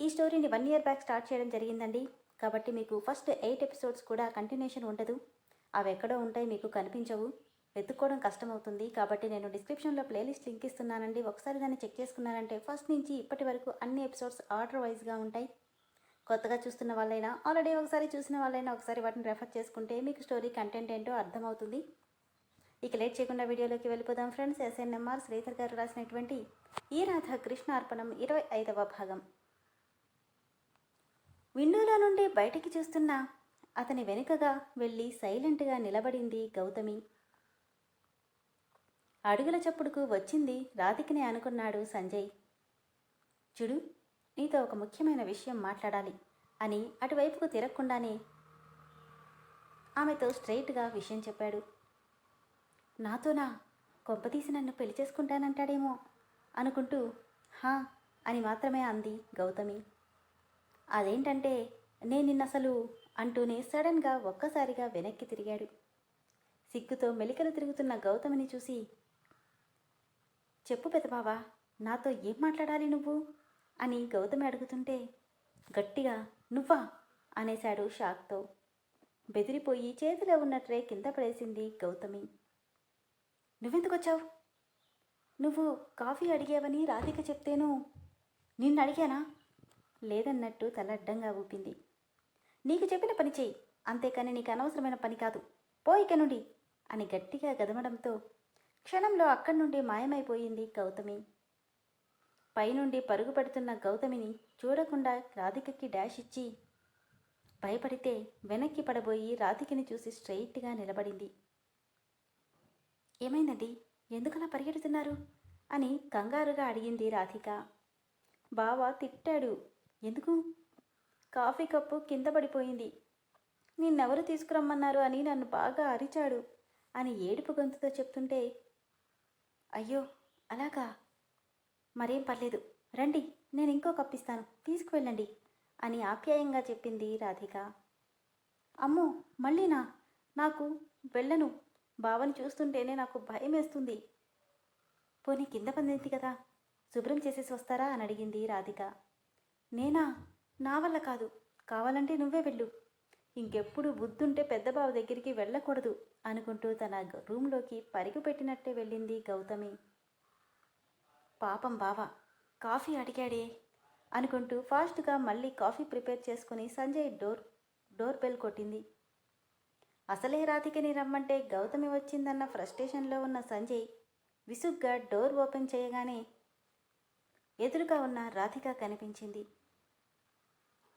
ఈ స్టోరీని one year back start చేయడం జరిగిందండి. కాబట్టి మీకు ఫస్ట్ ఎయిట్ ఎపిసోడ్స్ కూడా కంటిన్యూషన్ ఉండదు. అవి ఎక్కడో ఉంటాయి మీకు కనిపించవు. వెతుక్కోవడం కష్టమవుతుంది. కాబట్టి నేను డిస్క్రిప్షన్లో ప్లేలిస్ట్ లింక్ ఇస్తున్నానండి. ఒకసారి దాన్ని చెక్ చేసుకున్నారంటే ఫస్ట్ నుంచి ఇప్పటి వరకు అన్ని ఎపిసోడ్స్ ఆర్డర్ వైజ్గా ఉంటాయి. కొత్తగా చూస్తున్న వాళ్ళైనా ఆల్రెడీ ఒకసారి చూసిన వాళ్ళైనా ఒకసారి వాటిని రెఫర్ చేసుకుంటే మీకు స్టోరీ కంటెంట్ ఏంటో అర్థమవుతుంది. ఇక లేట్ చేయకుండా వీడియోలోకి వెళ్ళిపోదాం ఫ్రెండ్స్. ఎస్ఎన్ఎంఆర్ శ్రీధర్ గారు రాసినటువంటి ఈ రాధ కృష్ణ అర్పణం ఇరవై ఐదవ భాగం. విండోలో నుండి బయటికి చూస్తున్న అతని వెనుకగా వెళ్ళి సైలెంట్గా నిలబడింది గౌతమి. అడుగుల చప్పుడుకు వచ్చింది రాధికనే అనుకున్నాడు సంజయ్. చూడు నీతో ఒక ముఖ్యమైన విషయం మాట్లాడాలి అని అటువైపుకు తిరగకుండానే ఆమెతో స్ట్రైట్గా విషయం చెప్పాడు. నాతోనా? కొంపతీసి నన్ను పెళ్ళి చేసుకుంటానంటాడేమో అనుకుంటూ హా అని మాత్రమే అంది గౌతమి. అదేంటంటే నేను నిన్నసలు అంటూనే సడన్గా ఒక్కసారిగా వెనక్కి తిరిగాడు. సిగ్గుతో మెలికలు తిరుగుతున్న గౌతమిని చూసి చెప్పు పెదబావా నాతో ఏం మాట్లాడాలి నువ్వు? అని గౌతమి అడుగుతుంటే గట్టిగా నువ్వా? అనేశాడు షాక్తో. బెదిరిపోయి చేతిలో ఉన్న ట్రే కింద పడేసింది గౌతమి. నువ్వెందుకు వచ్చావు నువ్వు కాఫీ అడిగావని రాధిక చెప్తేను నిన్ను అడిగానా లేదన్నట్టు తల అడ్డంగా ఊపింది. నీకు చెప్పిన పని చెయ్యి. అంతేకాని నీకు అనవసరమైన పని కాదు. పో ఇక నుండి అని గట్టిగా గదమడంతో క్షణంలో అక్కడి నుండి మాయమైపోయింది గౌతమి. పైనుండి పరుగు పెడుతున్న గౌతమిని చూడకుండా రాధికకి డాష్ ఇచ్చి భయపడితే వెనక్కి పడబోయి రాధికని చూసి స్ట్రెయిట్గా నిలబడింది. ఏమైందండి? ఎందుకలా పరిగెడుతున్నారు? అని కంగారుగా అడిగింది రాధిక. బావ తిట్టాడు. ఎందుకు? కాఫీ కప్పు కింద పడిపోయింది. నిన్నెవరు తీసుకురమ్మన్నారు అని నన్ను బాగా అరిచాడు అని ఏడుపు గొంతుతో చెప్తుంటే అయ్యో అలాగా? మరేం పర్లేదు. రండి నేను ఇంకో కప్పిస్తాను తీసుకువెళ్ళండి అని ఆప్యాయంగా చెప్పింది రాధిక. అమ్మో మళ్ళీనా? నాకు వెళ్ళను. బావని చూస్తుంటేనే నాకు భయం వేస్తుంది పోనీ కింద పందింది కదా. శుభ్రం చేసేసి వస్తారా అని అడిగింది రాధిక. నేనా? నా వల్ల కాదు. కావాలంటే నువ్వే వెళ్ళు. ఇంకెప్పుడు బుద్ధుంటే పెద్ద బావ దగ్గరికి వెళ్ళకూడదు అనుకుంటూ తన రూమ్లోకి పరుగు పెట్టినట్టే వెళ్ళింది గౌతమి. పాపం బావ కాఫీ అడిగాడే అనుకుంటూ ఫాస్ట్గా మళ్ళీ కాఫీ ప్రిపేర్ చేసుకుని సంజయ్ డోర్ డోర్ బెల్ కొట్టింది. అసలే రాతికిని రమ్మంటే గౌతమి వచ్చిందన్న ఫ్రస్ట్రేషన్లో ఉన్న సంజయ్ విసుగ్గా డోర్ ఓపెన్ చేయగానే ఎదురుగా ఉన్న రాధిక కనిపించింది.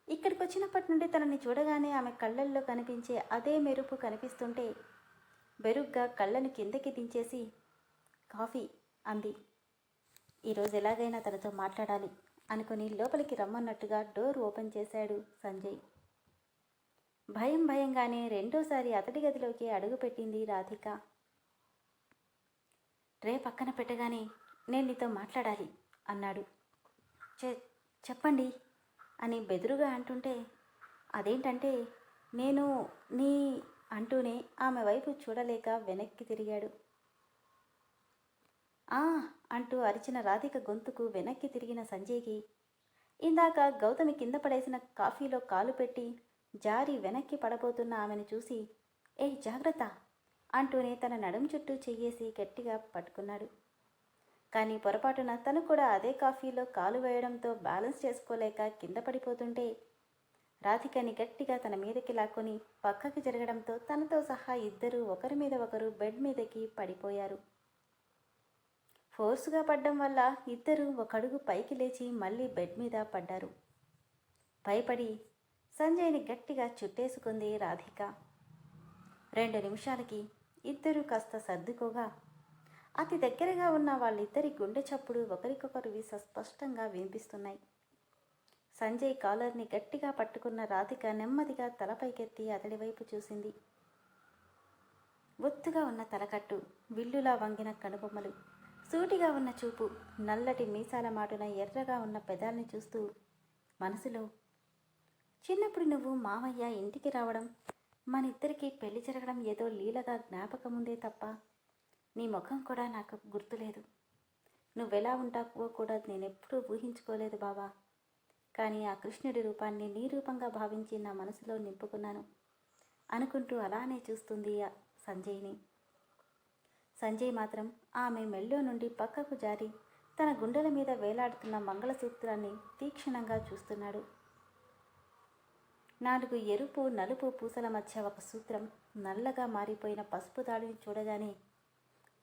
ఇక్కడికి వచ్చినప్పటి నుండి తనని చూడగానే ఆమె కళ్ళల్లో కనిపించే అదే మెరుపు కనిపిస్తుంటే బెరుగ్గా కళ్ళను కిందకి దించేసి కాఫీ అంది. ఈరోజు ఎలాగైనా తనతో మాట్లాడాలి అనుకుని లోపలికి రమ్మన్నట్టుగా డోర్ ఓపెన్ చేశాడు సంజయ్. భయం భయంగానే రెండోసారి అతడి గదిలోకి అడుగుపెట్టింది రాధిక. ట్రే పక్కన పెట్టగానే నేను నీతో మాట్లాడాలి అన్నాడు. చె చెప్పండి అని బెదురుగా అంటుంటే అదేంటంటే నేను నీ అంటూనే ఆమె వైపు చూడలేక వెనక్కి తిరిగాడు. ఆ అంటూ అరిచిన రాధిక గొంతుకు వెనక్కి తిరిగిన సంజయ్కి ఇందాక గౌతమి కింద పడేసిన కాఫీలో కాలు పెట్టి జారి వెనక్కి పడబోతున్న ఆమెను చూసి ఏ జాగ్రత్త అంటూనే తన నడుం చుట్టూ చెయ్యేసి గట్టిగా పట్టుకున్నాడు. కానీ పొరపాటున తను కూడా అదే కాఫీలో కాలు వేయడంతో బ్యాలెన్స్ చేసుకోలేక కింద పడిపోతుంటే రాధికని గట్టిగా తన మీదకి లాక్కొని పక్కకి జరగడంతో తనతో సహా ఇద్దరు ఒకరి మీద ఒకరు బెడ్ మీదకి పడిపోయారు. ఫోర్సుగా పడ్డం వల్ల ఇద్దరు ఒక అడుగు పైకి లేచి మళ్ళీ బెడ్ మీద పడ్డారు. భయపడి సంజయ్ని గట్టిగా చుట్టేసుకుంది రాధిక. రెండు నిమిషాలకి ఇద్దరు కాస్త సర్దుకోగా అతి దగ్గరగా ఉన్న వాళ్ళిద్దరి గుండె చప్పుడు ఒకరికొకరు స్పష్టంగా వినిపిస్తున్నాయి. సంజయ్ కాలర్ని గట్టిగా పట్టుకున్న రాధిక నెమ్మదిగా తలపైకెత్తి అతడి వైపు చూసింది. ఒత్తుగా ఉన్న తలకట్టు విల్లులా వంగిన కనుబొమ్మలు సూటిగా ఉన్న చూపు నల్లటి మీసాల మాటున ఎర్రగా ఉన్న పెదాల్ని చూస్తూ మనసులో చిన్నప్పుడు నువ్వు మావయ్య ఇంటికి రావడం మన ఇద్దరికీ పెళ్ళి జరగడం ఏదో లీలగా జ్ఞాపకముందే తప్ప నీ ముఖం కూడా నాకు గుర్తులేదు. నువ్వెలా ఉంటావో కూడా నేనెప్పుడూ ఊహించుకోలేదు బావా. కానీ ఆ కృష్ణుడి రూపాన్ని నీ రూపంగా భావించి నా మనసులో నింపుకున్నాను. అనుకుంటూ అలానే చూస్తుంది ఆ సంజయ్ని. సంజయ్ మాత్రం ఆమె మెల్లో నుండి పక్కకు జారి తన గుండెల మీద వేలాడుతున్న మంగళసూత్రాన్ని తీక్షణంగా చూస్తున్నాడు. నాలుగు ఎరుపు నలుపు పూసల మధ్య ఒక సూత్రం నల్లగా మారిపోయిన పసుపు దాడిని చూడగానే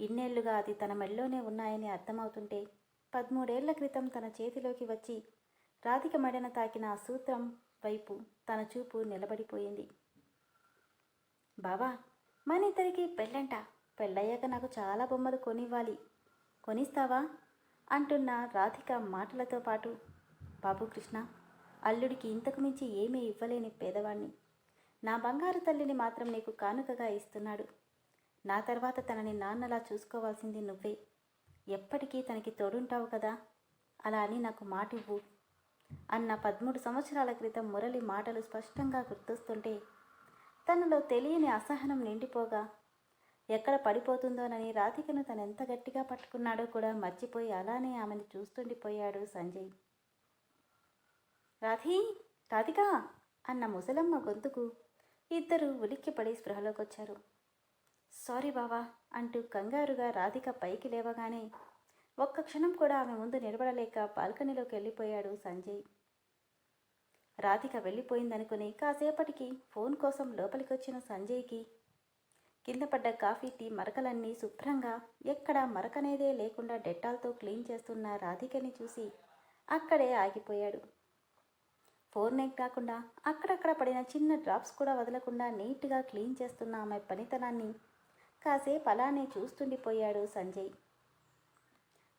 ఇన్నేళ్ళుగా అది తన మెడలోనే ఉన్నాయని అర్థమవుతుంటే పదమూడేళ్ళ క్రితం తన చేతిలోకి వచ్చి రాధిక మెడన తాకిన ఆ సూత్రం వైపు తన చూపు నిలబడిపోయింది. బావా మన ఇద్దరికి పెళ్ళంట. పెళ్ళయ్యాక నాకు చాలా బొమ్మలు కొనివ్వాలి. కొనిస్తావా? అంటున్న రాధిక మాటలతో పాటు బాబు కృష్ణ అల్లుడికి ఇంతకు మించి ఏమీ ఇవ్వలేని పేదవాణ్ణి. నా బంగారు తల్లిని మాత్రం నీకు కానుకగా ఇస్తున్నాడు. నా తర్వాత తనని నాన్నలా చూసుకోవాల్సింది నువ్వే. ఎప్పటికీ తనకి తోడుంటావు కదా? అలా అని నాకు మాట ఇవ్వు అన్న పదమూడు సంవత్సరాల క్రితం మురళి మాటలు స్పష్టంగా గుర్తొస్తుంటే తనలో తెలియని అసహనం నిండిపోగా ఎక్కడ పడిపోతుందోనని రాధికను తను ఎంత గట్టిగా పట్టుకున్నాడో కూడా మర్చిపోయి అలానే ఆమెను చూస్తుండిపోయాడు సంజయ్. రాధి రాధిక! అన్న ముసలమ్మ గొంతుకు ఇద్దరు ఉలిక్కిపడి స్పృహలోకి వచ్చారు సారీ బావా అంటూ కంగారుగా రాధిక పైకి లేవగానే ఒక్క క్షణం కూడా ఆమె ముందు నిలబడలేక బాల్కనీలోకి వెళ్ళిపోయాడు సంజయ్. రాధిక వెళ్ళిపోయిందనుకుని కాసేపటికి ఫోన్ కోసం లోపలికి వచ్చిన సంజయ్కి కింద పడ్డ కాఫీ టీ మరకలన్నీ శుభ్రంగా ఎక్కడ మరకనేదే లేకుండా డెట్టాల్తో క్లీన్ చేస్తున్న రాధికని చూసి అక్కడే ఆగిపోయాడు. ఫోన్నే కాకుండా అక్కడక్కడ పడిన చిన్న డ్రాప్స్ కూడా వదలకుండా నీట్గా క్లీన్ చేస్తున్న ఆమె పనితనాన్ని కాసేపు అలానే చూస్తుండిపోయాడు సంజయ్.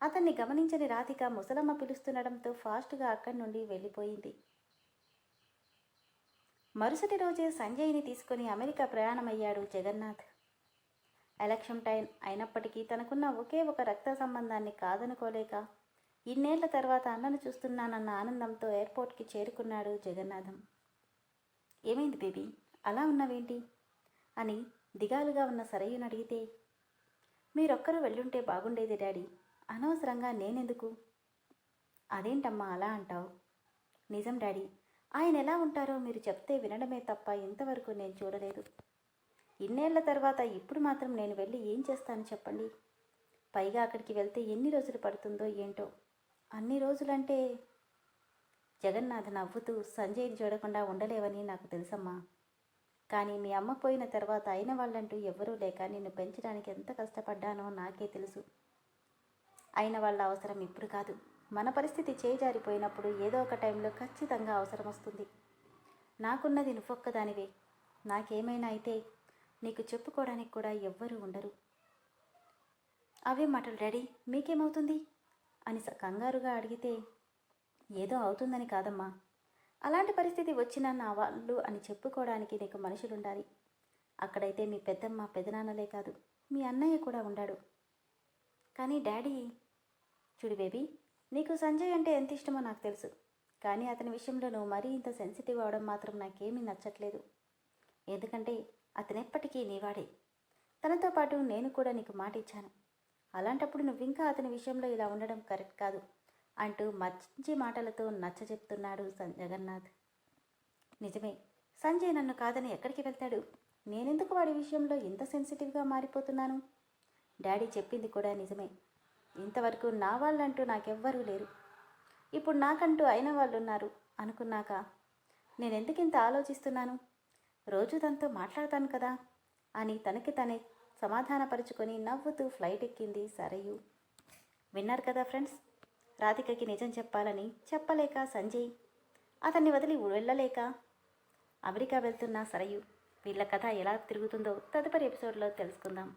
అతన్ని గమనించని రాధిక ముసలమ్మ పిలుస్తుండడంతో ఫాస్ట్గా అక్కడి నుండి వెళ్ళిపోయింది. మరుసటి రోజే సంజయ్ని తీసుకుని అమెరికా ప్రయాణమయ్యాడు జగన్నాథ్. ఎలక్షన్ టైం అయినప్పటికీ తనకున్న ఒకే ఒక రక్త సంబంధాన్ని కాదనుకోలేక ఇన్నేళ్ళ తర్వాత అన్నను చూస్తున్నానన్న ఆనందంతో ఎయిర్పోర్ట్కి చేరుకున్నాడు జగన్నాథం. ఏమైంది బేబీ? అలా ఉన్నావేంటి? అని దిగాలుగా ఉన్న సరయ్యను అడిగితే మీరొక్కరు వెళ్ళుంటే బాగుండేది డాడీ. అనవసరంగా నేనెందుకు? అదేంటమ్మా అలా అంటావు? నిజం డాడీ. ఆయన ఎలా ఉంటారో మీరు చెప్తే వినడమే తప్ప ఇంతవరకు నేను చూడలేదు. ఇన్నేళ్ళ తర్వాత ఇప్పుడు మాత్రం నేను వెళ్ళి ఏం చేస్తాను చెప్పండి? పైగా అక్కడికి వెళ్తే ఎన్ని రోజులు పడుతుందో ఏంటో? అన్ని రోజులంటే జగన్నాథ్ నవ్వుతూ సంజయ్ని చూడకుండా ఉండలేవని నాకు తెలుసమ్మా. కానీ మీ అమ్మ పోయిన తర్వాత అయిన వాళ్ళంటూ ఎవ్వరూ లేక నిన్ను పెంచడానికి ఎంత కష్టపడ్డానో నాకే తెలుసు. అయిన వాళ్ళ అవసరం ఇప్పుడు కాదు. మన పరిస్థితి చేజారిపోయినప్పుడు ఏదో ఒక టైంలో ఖచ్చితంగా అవసరం వస్తుంది. నాకున్నది నువ్వొక్కదానివే. నాకేమైనా అయితే నీకు చెప్పుకోవడానికి కూడా ఎవ్వరూ ఉండరు. అవే మాటలు డాడీ. మీకేమవుతుంది? అని స- కంగారుగా అడిగితే ఏదో అవుతుందని కాదమ్మా. అలాంటి పరిస్థితి వచ్చిన నా వాళ్ళు అని చెప్పుకోవడానికి నీకు మనుషులు ఉండాలి అక్కడైతే మీ పెద్దమ్మ పెదనాన్నలే కాదు మీ అన్నయ్య కూడా ఉండాడు. కానీ డాడీ చూడు బేబీ నీకు సంజయ్ అంటే ఎంత ఇష్టమో నాకు తెలుసు. కానీ అతని విషయంలో నువ్వు మరీ ఇంత సెన్సిటివ్ అవడం మాత్రం నాకేమీ నచ్చట్లేదు. ఎందుకంటే అతనెప్పటికీ నీవాడే. తనతో పాటు నేను కూడా నీకు మాట ఇచ్చాను అలాంటప్పుడు నువ్వు ఇంకా అతని విషయంలో ఇలా ఉండడం కరెక్ట్ కాదు. అంటూ మంచి మాటలతో నచ్చ చెప్తున్నాడు సం- జగన్నాథ్. నిజమే సంజయ్ నన్ను కాదని ఎక్కడికి వెళ్తాడు? నేనెందుకు వాడి విషయంలో ఇంత సెన్సిటివ్గా మారిపోతున్నాను? డాడీ చెప్పింది కూడా నిజమే. ఇంతవరకు నా వాళ్ళంటూ నాకెవ్వరూ లేరు. ఇప్పుడు నాకంటూ అయిన వాళ్ళు ఉన్నారు అనుకున్నాక నేనెందుకు ఇంత ఆలోచిస్తున్నాను? రోజు తనతో మాట్లాడతాను కదా అని తనకి తనే సమాధానపరుచుకొని నవ్వుతూ ఫ్లైట్ ఎక్కింది సరయు. విన్నారు కదా ఫ్రెండ్స్? రాధికకి నిజం చెప్పాలని చెప్పలేక సంజయ్ అతన్ని వదిలి వెళ్ళలేక అమెరికా వెళ్తున్న సరయు వీళ్ళ కథ ఎలా తిరుగుతుందో తదుపరి ఎపిసోడ్లో తెలుసుకుందాం.